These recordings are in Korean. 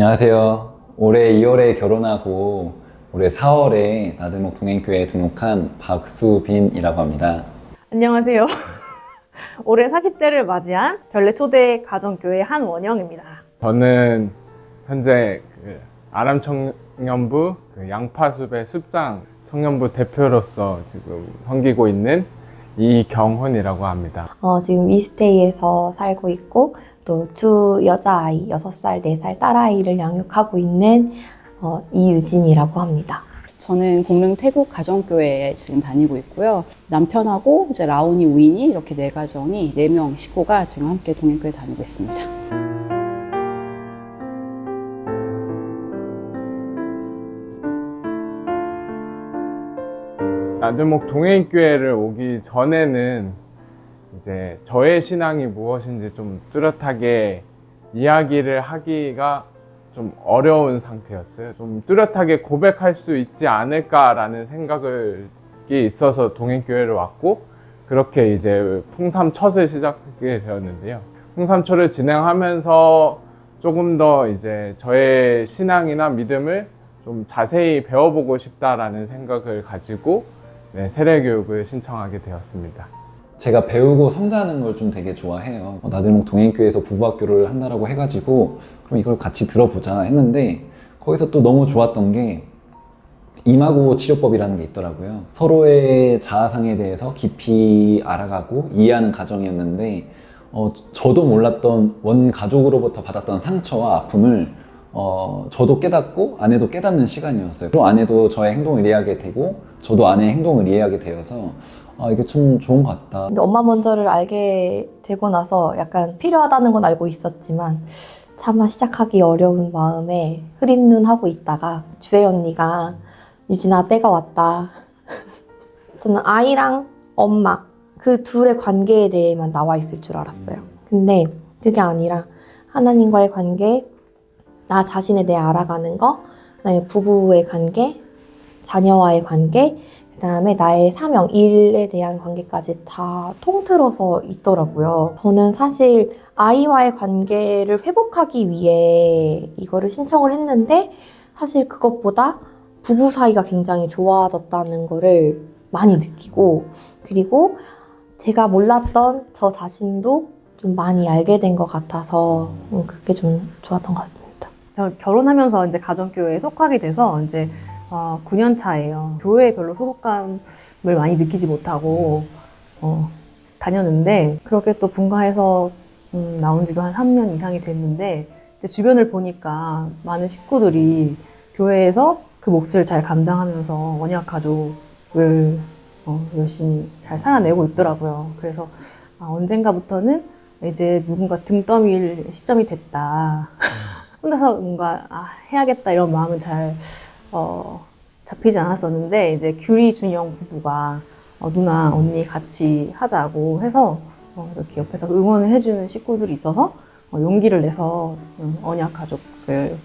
안녕하세요. 올해 2월에 결혼하고 올해 4월에 나들목 동행교회에 등록한 박수빈이라고 합니다. 안녕하세요. 올해 40대를 맞이한 별내 초대 가정교회 한원영입니다. 저는 현재 그 아람 청년부 그 양파숲의 숲장 청년부 대표로서 지금 섬기고 있는 이경훈이라고 합니다. 어, 지금 위스테이에서 살고 있고 또 두 여자아이 6살, 4살 딸아이를 양육하고 있는 어, 이유진이라고 합니다. 저는 공릉 태국 가정교회에 지금 다니고 있고요. 남편하고 이제 라온이 우인이 이렇게 네 가정이 네 명 식구가 지금 함께 동행교회 다니고 있습니다. 나들목 동행교회를 오기 전에는 이제 저의 신앙이 무엇인지 좀 뚜렷하게 이야기를 하기가 좀 어려운 상태였어요. 좀 뚜렷하게 고백할 수 있지 않을까라는 생각이 있어서 동행교회를 왔고 그렇게 이제 풍삼 첫을 시작하게 되었는데요. 풍삼초를 진행하면서 조금 더 이제 저의 신앙이나 믿음을 좀 자세히 배워보고 싶다라는 생각을 가지고 네, 세례교육을 신청하게 되었습니다. 제가 배우고 성장하는 걸 좀 되게 좋아해요. 어, 나들목 동행교회에서 부부학교를 한다라고 해가지고 그럼 이걸 같이 들어보자 했는데 거기서 또 너무 좋았던 게 이마고 치료법이라는 게 있더라고요. 서로의 자아상에 대해서 깊이 알아가고 이해하는 과정이었는데 어, 저도 몰랐던 원 가족으로부터 받았던 상처와 아픔을 어, 저도 깨닫고 아내도 깨닫는 시간이었어요. 또 아내도 저의 행동을 이해하게 되고 저도 아내의 행동을 이해하게 되어서 아 이게 참 좋은 것 같다. 근데 엄마 먼저를 알게 되고 나서 약간 필요하다는 건 알고 있었지만 차마 시작하기 어려운 마음에 흐린 눈 하고 있다가 주혜 언니가 유진아 때가 왔다. 저는 아이랑 엄마 그 둘의 관계에 대해만 나와 있을 줄 알았어요. 근데 그게 아니라 하나님과의 관계, 나 자신에 대해 알아가는 거, 그다음에 부부의 관계, 자녀와의 관계, 그 다음에 나의 사명, 일에 대한 관계까지 다 통틀어서 있더라고요. 저는 사실 아이와의 관계를 회복하기 위해 이거를 신청을 했는데 사실 그것보다 부부 사이가 굉장히 좋아졌다는 거를 많이 느끼고 그리고 제가 몰랐던 저 자신도 좀 많이 알게 된 것 같아서 음, 그게 좀 좋았던 것 같습니다. 저 결혼하면서 이제 가정교회에 속하게 돼서 이제 어, 9년 차예요. 교회에 별로 소속감을 많이 느끼지 못하고 어, 다녔는데 그렇게 또 분가해서 음, 나온 지도 한 3년 이상이 됐는데 주변을 보니까 많은 식구들이 교회에서 그 몫을 잘 감당하면서 원약 가족을 어, 열심히 잘 살아내고 있더라고요. 그래서 아, 언젠가부터는 이제 누군가 등 떠밀 시점이 됐다. 혼자서 뭔가 아, 해야겠다 이런 마음은 잘 어, 잡히지 않았었는데 이제 규리 준영 부부가 어, 누나 언니 같이 하자고 해서 어, 이렇게 옆에서 응원을 해주는 식구들이 있어서 어, 용기를 내서 음, 언약 가족을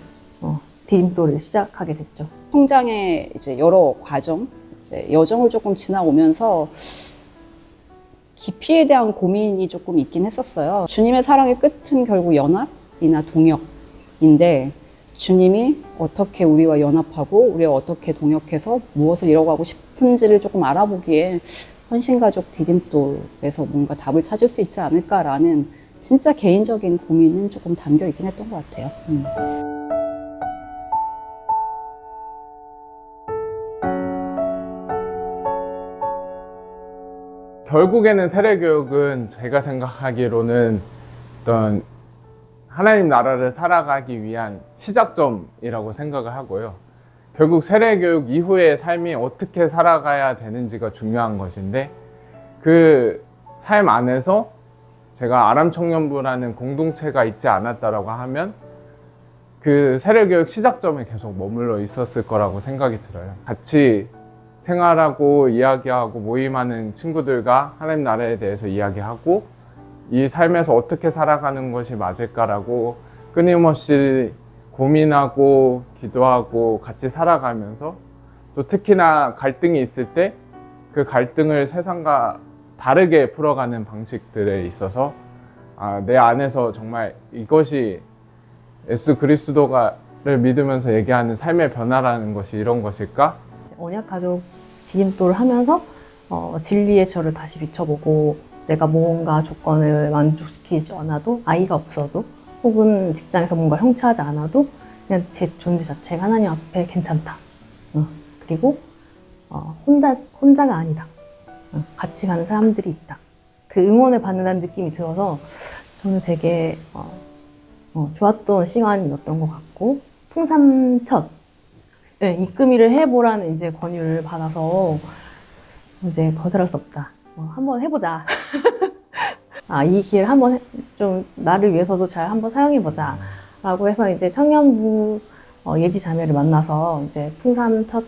어, 디딤돌을 시작하게 됐죠. 성장의 이제 여러 과정, 이제 여정을 조금 지나오면서 깊이에 대한 고민이 조금 있긴 했었어요. 주님의 사랑의 끝은 결국 연합이나 동역인데 주님이 어떻게 우리와 연합하고 우리가 어떻게 동역해서 무엇을 이뤄가고 싶은지를 조금 알아보기에 헌신가족 디딤돌에서 뭔가 답을 찾을 수 있지 않을까라는 진짜 개인적인 고민은 조금 담겨 있긴 했던 것 같아요. 음. 결국에는 세례교육은 제가 생각하기로는 어떤 하나님 나라를 살아가기 위한 시작점이라고 생각을 하고요. 결국 세례교육 이후의 삶이 어떻게 살아가야 되는지가 중요한 것인데 그 삶 안에서 제가 아람 청년부라는 공동체가 있지 않았다라고 하면 그 세례교육 시작점에 계속 머물러 있었을 거라고 생각이 들어요. 같이 생활하고 이야기하고 모임하는 친구들과 하나님 나라에 대해서 이야기하고 이 삶에서 어떻게 살아가는 것이 맞을까라고 끊임없이 고민하고 기도하고 같이 살아가면서 또 특히나 갈등이 있을 때 그 갈등을 세상과 다르게 풀어가는 방식들에 있어서 아, 내 안에서 정말 이것이 예수 그리스도가를 믿으면서 얘기하는 삶의 변화라는 것이 이런 것일까? 언약 가족 디딤돌을 하면서 어, 진리의 저를 다시 비춰보고 내가 뭔가 조건을 만족시키지 않아도 아이가 없어도 혹은 직장에서 뭔가 형체하지 않아도 그냥 제 존재 자체가 하나님 앞에 괜찮다. 어, 그리고 어, 혼자 혼자가 아니다. 어, 같이 가는 사람들이 있다. 그 응원을 받는다는 느낌이 들어서 저는 되게 어, 어, 좋았던 시간이었던 것 같고 통삼 첫 네, 입금일을 해보라는 이제 권유를 받아서 이제 거절할 수 없다. 어, 한번 해보자. 아, 이 기회를 한번 해- 좀 나를 위해서도 잘 한번 사용해보자. 라고 해서 이제 청년부 어, 예지 자매를 만나서 이제 풍삼 첫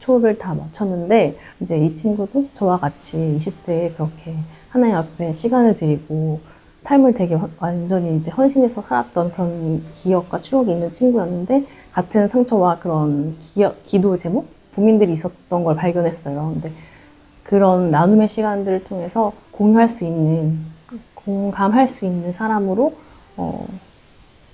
초를 다 마쳤는데 이제 이 친구도 저와 같이 20대에 그렇게 하나님 앞에 시간을 들이고 삶을 되게 화- 완전히 이제 헌신해서 살았던 그런 기억과 추억이 있는 친구였는데 같은 상처와 그런 기억, 기도 제목, 고민들이 있었던 걸 발견했어요. 근데 그런 나눔의 시간들을 통해서 공유할 수 있는, 공감할 수 있는 사람으로 어,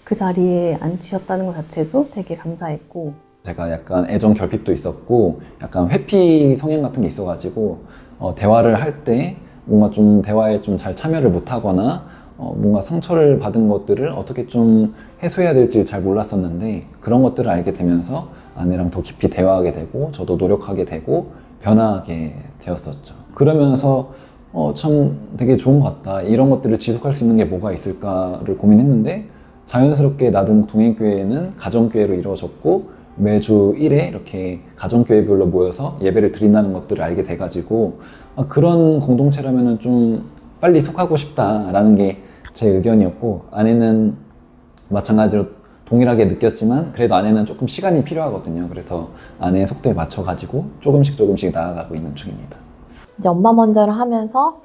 그 자리에 앉히셨다는 것 자체도 되게 감사했고. 제가 약간 애정 결핍도 있었고 약간 회피 성향 같은 게 있어가지고 어, 대화를 할 때 뭔가 좀 대화에 좀 잘 참여를 못하거나 어, 뭔가 상처를 받은 것들을 어떻게 좀 해소해야 될지 잘 몰랐었는데 그런 것들을 알게 되면서 아내랑 더 깊이 대화하게 되고 저도 노력하게 되고 변화하게 되었었죠. 그러면서 어, 참 되게 좋은 것 같다. 이런 것들을 지속할 수 있는 게 뭐가 있을까를 고민했는데 자연스럽게 나름 동행교회는 가정교회로 이루어졌고 매주 1회 이렇게 가정교회별로 모여서 예배를 드린다는 것들을 알게 돼가지고 아, 그런 공동체라면 좀 빨리 속하고 싶다라는 게 제 의견이었고 아내는 마찬가지로 동일하게 느꼈지만 그래도 아내는 조금 시간이 필요하거든요. 그래서 아내의 속도에 맞춰가지고 조금씩 조금씩 나아가고 있는 중입니다. 이제 엄마 먼저를 하면서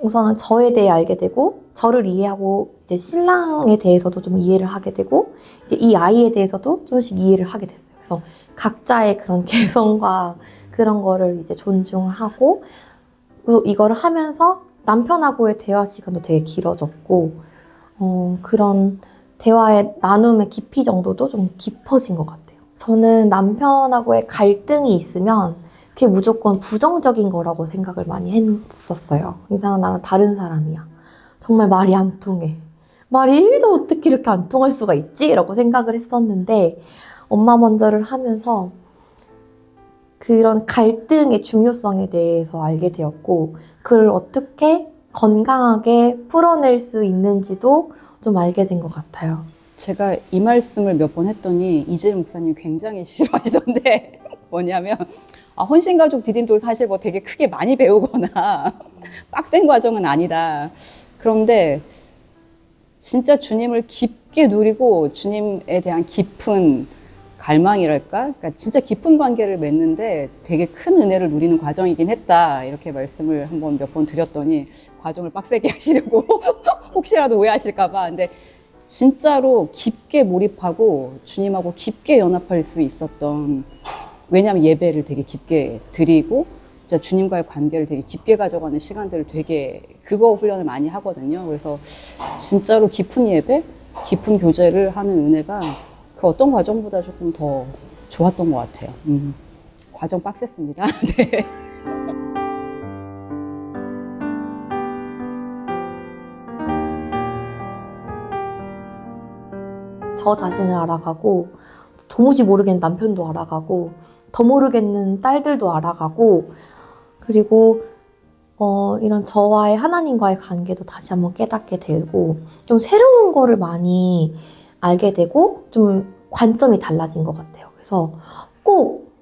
우선은 저에 대해 알게 되고 저를 이해하고 이제 신랑에 대해서도 좀 이해를 하게 되고 이제 이 아이에 대해서도 조금씩 이해를 하게 됐어요. 그래서 각자의 그런 개성과 그런 거를 이제 존중하고 또 이거를 하면서 남편하고의 대화 시간도 되게 길어졌고 어, 그런 대화의 나눔의 깊이 정도도 좀 깊어진 것 같아요. 저는 남편하고의 갈등이 있으면 그게 무조건 부정적인 거라고 생각을 많이 했었어요. 이 사람 나랑 다른 사람이야. 정말 말이 안 통해. 말이 1도 어떻게 이렇게 안 통할 수가 있지? 라고 생각을 했었는데 엄마 먼저를 하면서 그런 갈등의 중요성에 대해서 알게 되었고 그걸 어떻게 건강하게 풀어낼 수 있는지도 좀 알게 된 것 같아요. 제가 이 말씀을 몇 번 했더니 이재름 목사님 굉장히 싫어하시던데 뭐냐면 아, 헌신가족 디딤돌 사실 뭐 되게 크게 많이 배우거나 빡센 과정은 아니다. 그런데 진짜 주님을 깊게 누리고 주님에 대한 깊은 갈망이랄까? 그러니까 진짜 깊은 관계를 맺는데 되게 큰 은혜를 누리는 과정이긴 했다. 이렇게 말씀을 한번 몇 번 드렸더니 과정을 빡세게 하시려고 혹시라도 오해하실까봐. 근데 진짜로 깊게 몰입하고 주님하고 깊게 연합할 수 있었던 왜냐하면 예배를 되게 깊게 드리고 진짜 주님과의 관계를 되게 깊게 가져가는 시간들을 되게 그거 훈련을 많이 하거든요. 그래서 진짜로 깊은 예배, 깊은 교제를 하는 은혜가 그 어떤 과정보다 조금 더 좋았던 것 같아요. 음, 과정 빡셌습니다. 네. 저 자신을 알아가고 도무지 모르겠는 남편도 알아가고 더 모르겠는 딸들도 알아가고 그리고 어, 이런 저와의 하나님과의 관계도 다시 한번 깨닫게 되고 좀 새로운 거를 많이 알게 되고 좀 관점이 달라진 것 같아요. 그래서 꼭,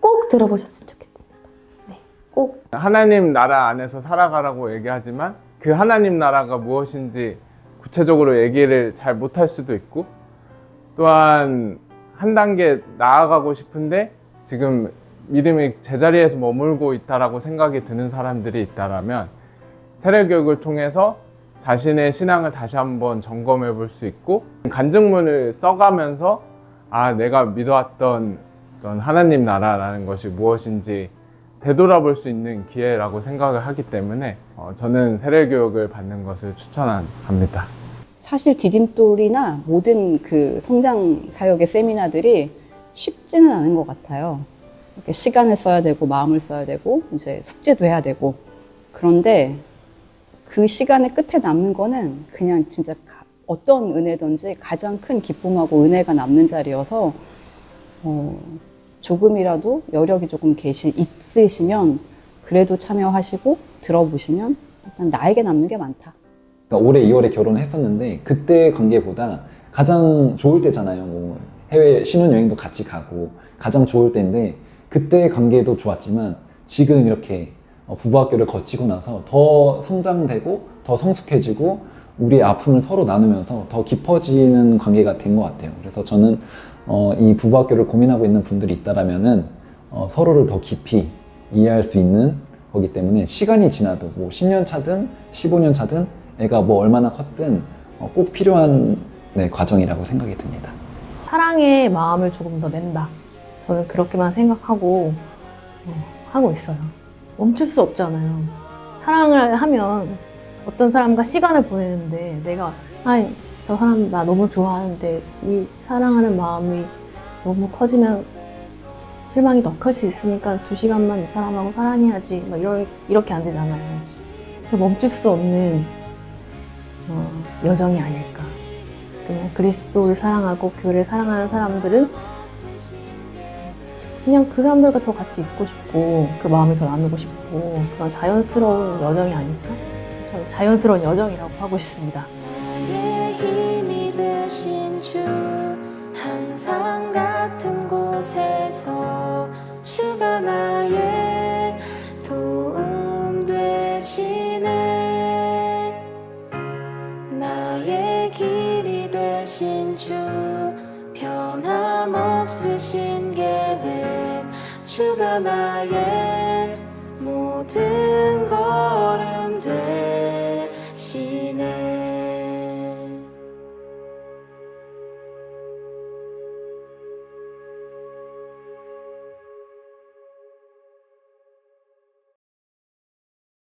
꼭 들어보셨으면 좋겠습니다. 네, 꼭 하나님 나라 안에서 살아가라고 얘기하지만 그 하나님 나라가 무엇인지 구체적으로 얘기를 잘 못할 수도 있고 또한 한 단계 나아가고 싶은데 지금 믿음이 제자리에서 머물고 있다라고 생각이 드는 사람들이 있다라면 세례 교육을 통해서 자신의 신앙을 다시 한번 점검해 볼 수 있고 간증문을 써가면서 아 내가 믿어왔던 어떤 하나님 나라라는 것이 무엇인지 되돌아볼 수 있는 기회라고 생각을 하기 때문에 어, 저는 세례 교육을 받는 것을 추천합니다. 사실 디딤돌이나 모든 그 성장 사역의 세미나들이 쉽지는 않은 것 같아요. 시간을 써야 되고 마음을 써야 되고 이제 숙제도 해야 되고 그런데 그 시간의 끝에 남는 거는 그냥 진짜 가- 어떤 은혜든지 가장 큰 기쁨하고 은혜가 남는 자리여서 어, 조금이라도 여력이 조금 계시 있으시면 그래도 참여하시고 들어보시면 일단 나에게 남는 게 많다. 그러니까 올해 2월에 결혼을 했었는데 그때 관계보다 가장 좋을 때잖아요. 뭐 해외 신혼여행도 같이 가고 가장 좋을 때인데 그때 관계도 좋았지만 지금 이렇게 어, 부부학교를 거치고 나서 더 성장되고 더 성숙해지고 우리의 아픔을 서로 나누면서 더 깊어지는 관계가 된 것 같아요. 그래서 저는 어, 이 부부학교를 고민하고 있는 분들이 있다라면은 어, 서로를 더 깊이 이해할 수 있는 거기 때문에 시간이 지나도 뭐 10년 차든 15년 차든 애가 뭐 얼마나 컸든 어, 꼭 필요한 네, 과정이라고 생각이 듭니다. 사랑의 마음을 조금 더 낸다. 저는 그렇게만 생각하고 어, 하고 있어요. 멈출 수 없잖아요. 사랑을 하면 어떤 사람과 시간을 보내는데 내가 아이 저 사람 나 너무 좋아하는데 이 사랑하는 마음이 너무 커지면 실망이 더 클 수 있으니까 두 시간만 이 사람하고 사랑해야지 막 이러, 이렇게 안 되잖아요. 멈출 수 없는 어, 여정이 아닐까. 그냥 그리스도를 사랑하고 교회를 사랑하는 사람들은 그냥 그 사람들과 더 같이 있고 싶고 그 마음을 더 나누고 싶고 그런 자연스러운 여정이 아닐까? 저는 자연스러운 여정이라고 하고 싶습니다. 힘이 되신 주 항상 같은 곳에서 주가 나의 도움 되시네 나의 길이 되신 주 변함없으신 계획 주가 나의 모든 걸음